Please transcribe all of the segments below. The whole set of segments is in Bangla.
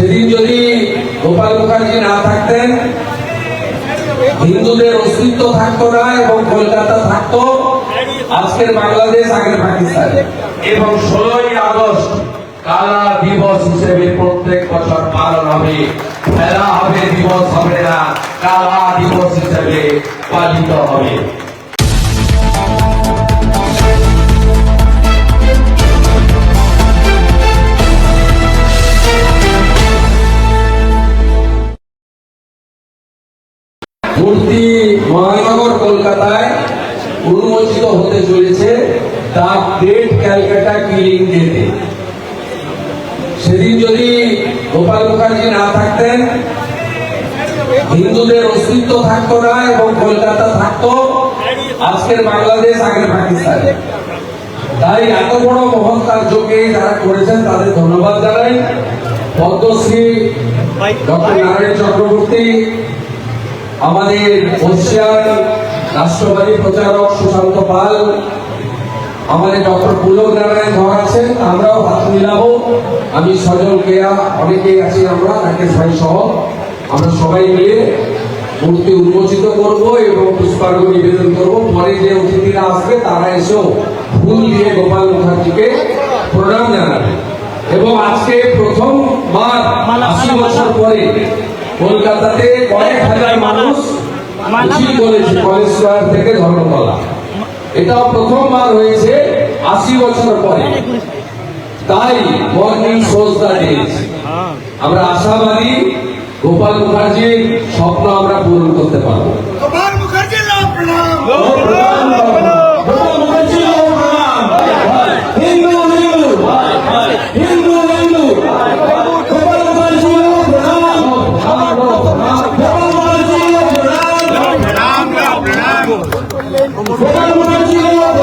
সেদিন যদি গোপাল মুখার্জি না থাকতেন, হিন্দুদের অস্তিত্ব থাকতো না এবং কলকাতা থাকতো, আজকের বাংলাদেশ আগের পাকিস্তান। এবং ষোলোই আগস্ট কালা দিবস হিসেবে প্রত্যেক বছর পালন হবে ফেরা হবে, দিবস হবে না, কালা দিবস হিসেবে পালিত হবে। মূর্তি মহানগর কলকাতায় উন্মোচিত হতে চলেছে দা গ্রেট ক্যালকাটা কিলিং ডেতে সেদিন যদি গোপাল মুখার্জি না থাকতেন, হিন্দুদের অস্তিত্ব থাকতো না এবং কলকাতা থাকতো, আজকের বাংলাদেশ আগের পাকিস্তান। তাই এত বড় মহৎ কার্যকে যারা করেছেন, তাদের ধন্যবাদ জানাই। পদ্মশ্রী ডক্টর নারায়ণ চক্রবর্তী আমাদের বর্ষিয়ান রাষ্ট্রবাদী প্রচারক সুশান্ত পাল, আমাদের ডক্টর পুলক নারায়ণ ধর আছেন, আমরাও হাত মিলাবো। আমি সজল কেয়া, অনেকেই আছি আমরা, রাকেশ ভাই সহ। আমরা সবাই মিলে মূর্তি উন্মোচিত করব এবং পুষ্পার্ঘ নিবেদন করব। পরে যে অতিথিরা আসবে, তারা এসেও ফুল দিয়ে গোপাল মুখার্জিকে প্রণাম জানাবে। এবং আজকে প্রথমবার আশি বছর পরে কলকাতাতে কয়েক হাজার মানুষ মিছিল করেছে কলেজ স্কোয়ার থেকে ধর্মতলা। এটাও প্রথমবার হয়েছে আশি বছর পরে। তাই মর্নিং সোজ দা আমরা আশাবাদী গোপাল মুখার্জির স্বপ্ন আমরা পূরণ করতে পারব। গোপাল মুখার্জি প্রণাম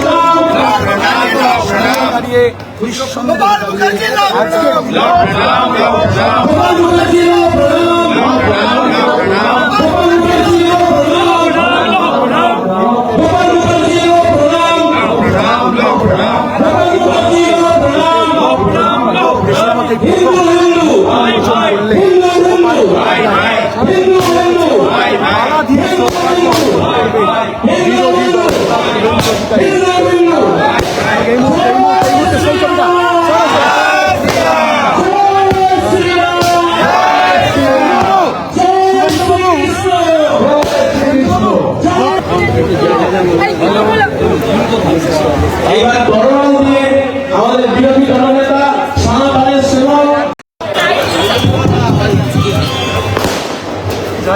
আমি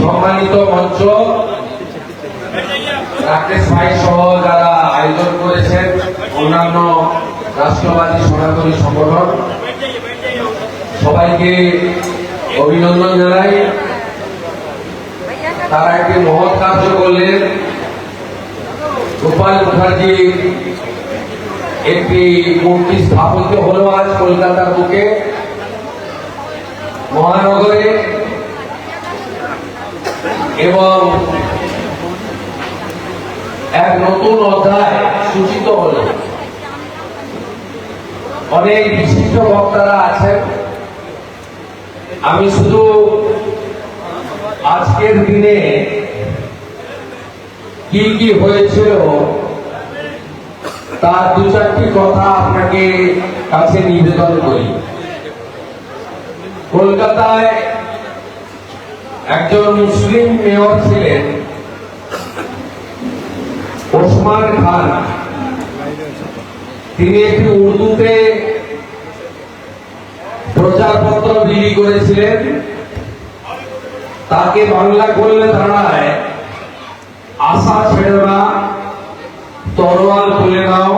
সম্মানিত মঞ্চ, রাকেশ ভাই সহ যারা আয়োজন করেছেন, অন্যান্য রাষ্ট্রবাদী সনাতনী সংগঠন, সবাইকে অভিনন্দন জানাই। তারা একটি মহৎ কার্য করলেন। গোপাল মুখার্জি একটি মূর্তি স্থাপিত হলো আজ কলকাতার বুকে। মহানগরে এবং এক নতুন অধ্যায় সূচিত হল। অনেক বিশিষ্ট বক্তারা আছেন। আমি শুধু আজকের দিনে কি কি হয়েছিল? তার দু চারটি কথা আপনাকে কাছে নিবেদন করি। কলকাতায় একজন মুসলিম মেয়র ছিলেন, ওসমান খান। তিনি একটি উর্দুতে প্রচারপত্র বিলি করেছিলেন। তাকে বাংলা করলে দাঁড়ায় আশা ছেড়ে না তরোয়াল তুলে নাও।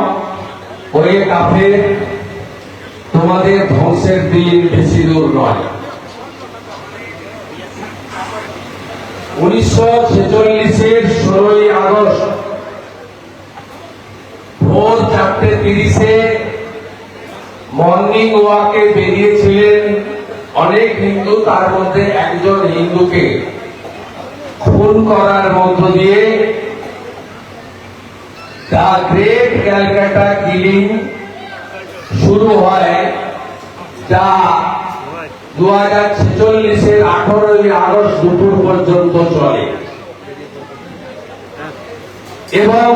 ওরে কাফে তোমাদের ধ্বংসের দিন বেশি দূর নয়। উনিশশো ছেচল্লিশের ষোলোই আগস্ট, ভোর চারটে তিরিশে মর্নিং ওয়াকে বেরিয়েছিলেন অনেক হিন্দু, তার মধ্যে একজন হিন্দুকে। খুন করার মধ্য দিয়ে দ্য গ্রেট ক্যালকাটা কিলিং শুরু হয় যা দু হাজার ছেচল্লিশের আঠারোই আগস্ট দুপুর পর্যন্ত চলে। এবং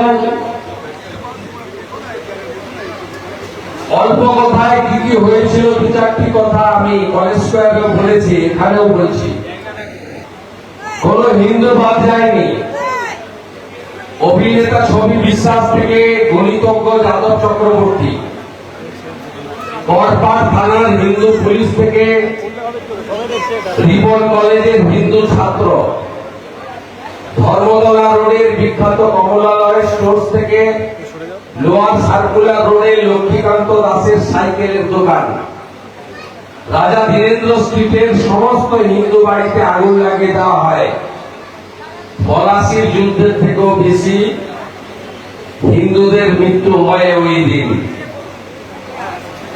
অল্প কথায় কি কি হয়েছিল দু চারটি কথা আমি কলেজ স্কোয়ারে বলেছি, এখানেও বলছি। কোন হিন্দু বাদ যায়নি। অভিনেতা ছবি বিশ্বাস থেকে গণিতজ্ঞ যাদব চক্রবর্তী। করপাট থানার হিন্দু পুলিশ থেকে রিবন কলেজের হিন্দু ছাত্র। ধর্মতলা রোডের বিখ্যাত কমলালয় স্টোর্স থেকে লোয়ার সার্কুলার রোডে লক্ষ্মীকান্ত দাসের সাইকেলের দোকান। রাজা ধীরেন্দ্র স্ট্রিটের সমস্ত হিন্দু বাড়িতে আগুন লাগিয়ে দেওয়া হয়। পলাশির যুদ্ধের থেকেও বেশি হিন্দুদের মৃত্যু হয় ওই দিন।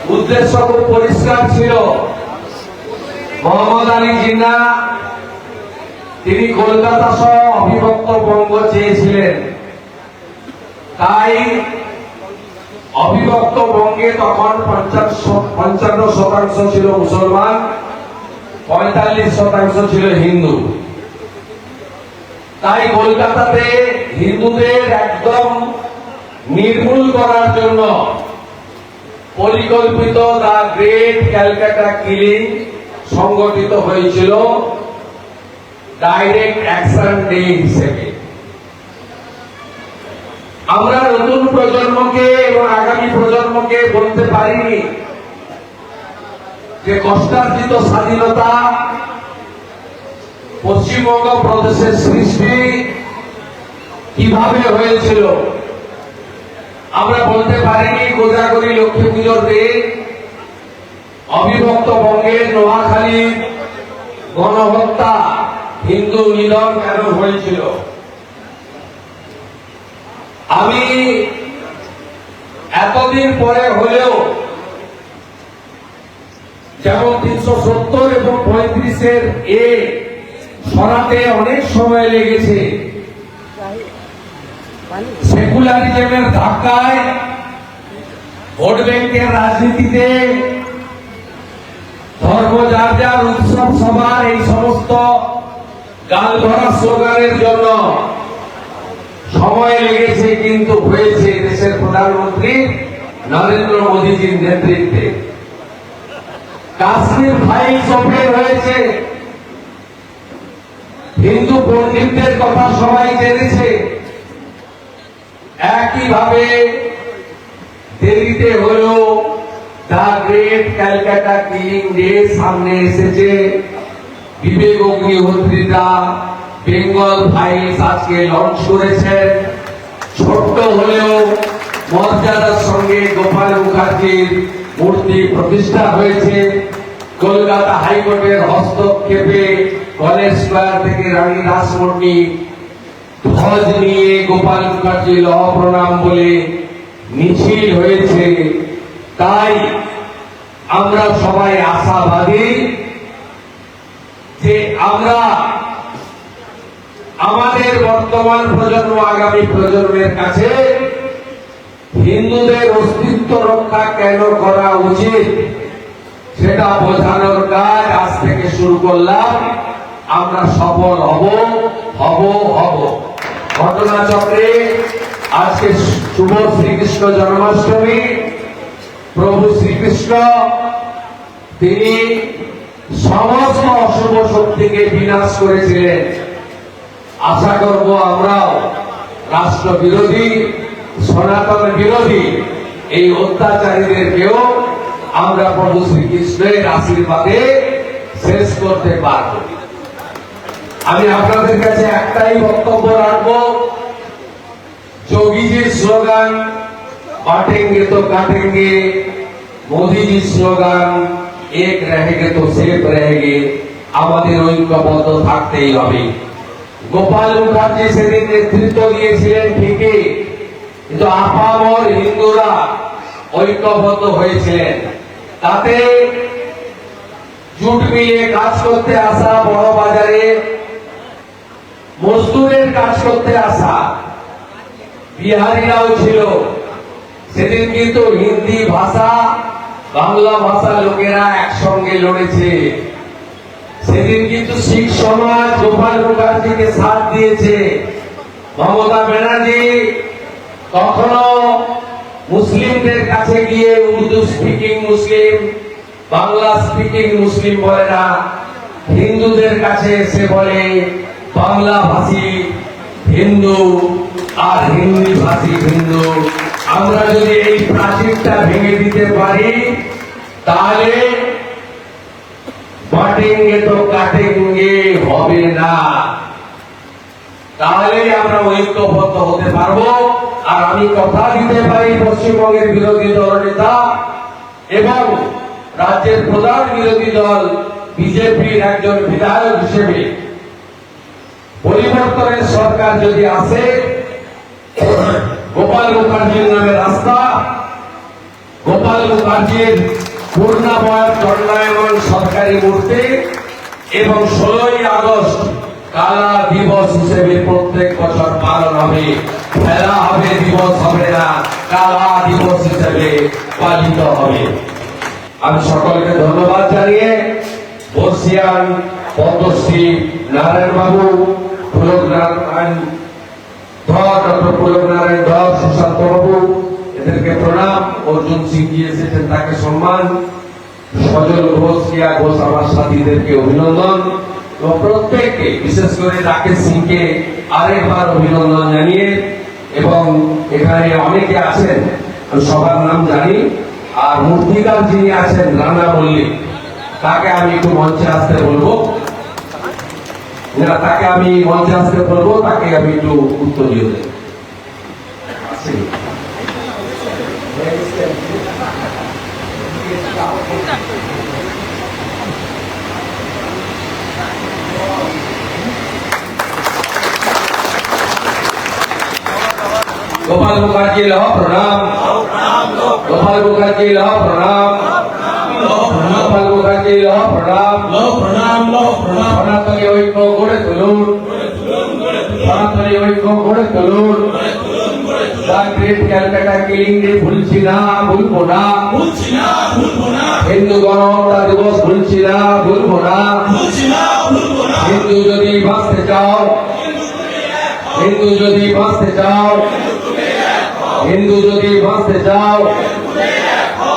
উদ্দেশ্য খুব পরিষ্কার ছিল। মোহাম্মদ আলী জিন্না, তিনি কলকাতা সহ অবিভক্ত বঙ্গ চেয়েছিলেন। তাই অবিভক্ত বঙ্গে তখন পঞ্চান্ন শতাংশ ছিল মুসলমান, পঁয়তাল্লিশ শতাংশ ছিল হিন্দু। তাই কলকাতাতে হিন্দুদের একদম নির্মূল করার জন্য পরিকল্পিত দা গ্রেট ক্যালকাটা কিলিং সংগঠিত হয়েছিল। ডাইরেক্ট অ্যাকশন ডে হিসেবে। আমরা নতুন প্রজন্মকে এবং আগামী প্রজন্মকে বলতে পারিনি যে কষ্টার্জিত স্বাধীনতা পশ্চিমবঙ্গ প্রদেশের সৃষ্টি কীভাবে হয়েছিল, আমরা বলতে পারিনি কোজাগরি লক্ষ্মী পুজোর দিন অবিভক্ত বঙ্গের নোয়াখালী গণহত্যা হিন্দু নিধন কেন হয়েছিল। আমি এতদিন পরে হলেও যেমন তিনশো সত্তর এবং পঁয়ত্রিশের এ সরাতে অনেক সময় লেগেছে। সেকুলারিজমের ধাক্কায় ভোট ব্যাংকের রাজনীতিতে ধর্ম যার যার উৎসব সভার এই সমস্ত গাল ভরা স্লোগানের জন্য সময় লেগেছে কিন্তু হয়েছে দেশের প্রধানমন্ত্রী নরেন্দ্র মোদীজির নেতৃত্বে। কাশ্মীর ফাইলস ওপেন হয়েছে। হিন্দু পণ্ডিতদের কথা সবাই জেনেছে। একইভাবে দিল্লিতে হলো the great Calcutta killing day সামনে এসেছে। বিবেক অগ্নিহোত্রীরা বেঙ্গল ফাইলস আজকে লঞ্চ করেছেন ছোট্ট হলেও মর্যাদার সঙ্গে গোপাল মুখার্জির মূর্তি প্রতিষ্ঠা হয়েছে। কলকাতা হাইকোর্টের হস্তক্ষেপে কলেজ স্কোয়ার থেকে রানী রাসমণি ধ্বজ নিয়ে গোপাল মুখার্জি লহ প্রণাম বলে মিছিল হয়েছে। তাই আমরা সবাই আশাবাদী যে আমরা আমাদের বর্তমান প্রজন্ম, আগামী প্রজন্মের কাছে হিন্দুদের অস্তিত্ব রক্ষা কেন করা উচিত সেটা বোঝানোর কাজ আজ থেকে শুরু করলাম। আমরা সফল হব হব হব। ঘটনাচক্রে আজকে শুভ শ্রীকৃষ্ণ জন্মাষ্টমী। প্রভু শ্রীকৃষ্ণ, তিনি সমস্ত অশুভ শক্তিকে বিনাশ করেছিলেন। আশা করব আমরাও রাষ্ট্র বিরোধী সনাতন বিরোধী এই অত্যাচারীদেরকেও আমরা প্রভু শ্রীকৃষ্ণের আশীর্বাদে শেষ করতে পারব। আমি আপনাদের কাছে একটাই বক্তব্য রাখব। যোগীজির স্লোগান, বাটেঙ্গে তো কাটেঙ্গে মোদীজির স্লোগান, এক রেহেগে তো সেফ রেহেগে, আমাদের ঐক্যবদ্ধ থাকতেই হবে। গোপাল মুখার্জি সেদিন নেতৃত্ব দিয়েছিলেন ঠিকই, কিন্তু আপামর হিন্দুরা ঐক্যবদ্ধ হয়েছিলেন। তাতে জুট মিলিয়ে কাজ করতে আসা বড় বাজারে, মজদুরের কাজ করতে আসা বিহারিরাও ছিল। সেদিন কিন্তু হিন্দি ভাষা, বাংলা ভাষা লোকেরা একসঙ্গে লড়েছে। সেদিন কিন্তু শিখ সমাজ গোপাল মুখার্জিকে সাথ দিয়েছে। মমতা ব্যানার্জি কখনো মুসলিমদের কাছে গিয়ে উর্দু স্পিকিং মুসলিম, বাংলা স্পিকিং মুসলিম বলে না। হিন্দুদের কাছে এসে বলে, বাংলা ভাষী হিন্দু আর হিন্দি ভাষী হিন্দু। আমরা যদি এই প্রাচীরটা ভেঙে দিতে পারি, তাহলে বাটেঙ্গে তো কাটেঙ্গে হবে না। তাহলেই আমরা ঐক্যবদ্ধ হতে পারব। আর আমি কথা দিতে পারি পশ্চিমবঙ্গের বিরোধী দল নেতা এবং রাজ্যের প্রধান বিরোধী দল, বিজেপির একজন বিধায়ক হিসেবে। পরিবর্তনের সরকার যদি আসে, গোপাল মুখার্জির নামে রাস্তা, গোপাল মুখার্জির পূর্ণাবয় দণ্ডায়মান সরকারি মূর্তি এবং ষোলোই আগস্ট কালা দিবস হিসেবে প্রত্যেক বছর পালন হবে। ফেলা হবে, দিবস হবে না, কালা দিবস হিসেবে পালিত হবে। আমি সকলকে ধন্যবাদ জানিয়ে বর্ষিয়ান পদ্মশ্রী নারায়ণ বাবু পুলক নারায়ণ, ধর ডক্টর পুলক নারায়ণ ধর সুশান্ত বাবু এদেরকে প্রণাম, অর্জুন সিং জি এসেছেন তাকে সম্মান। সজল ঘোষ কিয়া ঘোষ, আমার সাথীদেরকে অভিনন্দন। এবং প্রত্যেককে, বিশেষ করে রাকেশ সিংকে আরেকবার অভিনন্দন জানিয়ে, এবং এখানে অনেকে আছেন সবার নাম জানি, আর মূর্তিকার যিনি আছেন, রানা মল্লিক, তাকে আমি একটু মঞ্চে আসতে বলব। তাকে আমি মঞ্চে আসতে বলব, তাকে আমি একটু উত্তর দিয়ে দেব। গোপাল মুখার্জি লহ প্রণাম। গোপাল মুখার্জি লহ প্রণাম। গোপাল মুখার্জি লহ প্রণাম। প্রণাম সনাতনী ঐক্য গড়ে তুলুন। সনাতনী ঐক্য গড়ে তুলুন। হিন্দু গণহত্যা দিবস ভুলছি না, ভুলবো না। হিন্দু যদি বাঁচতে চাও, হিন্দু যদি বাঁচতে চাও হিন্দু যদি বাঁচতে চাও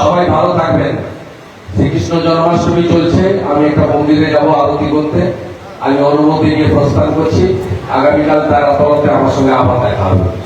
সবাই ভালো থাকবেন। শ্রীকৃষ্ণ জন্মাষ্টমী চলছে, আমি একটা মন্দিরে যাব আরতি করতে। আমি অনুমতি নিয়ে প্রস্থান করছি। আগামীকাল তার আদালতে আমার সঙ্গে আবার দেখা হবে।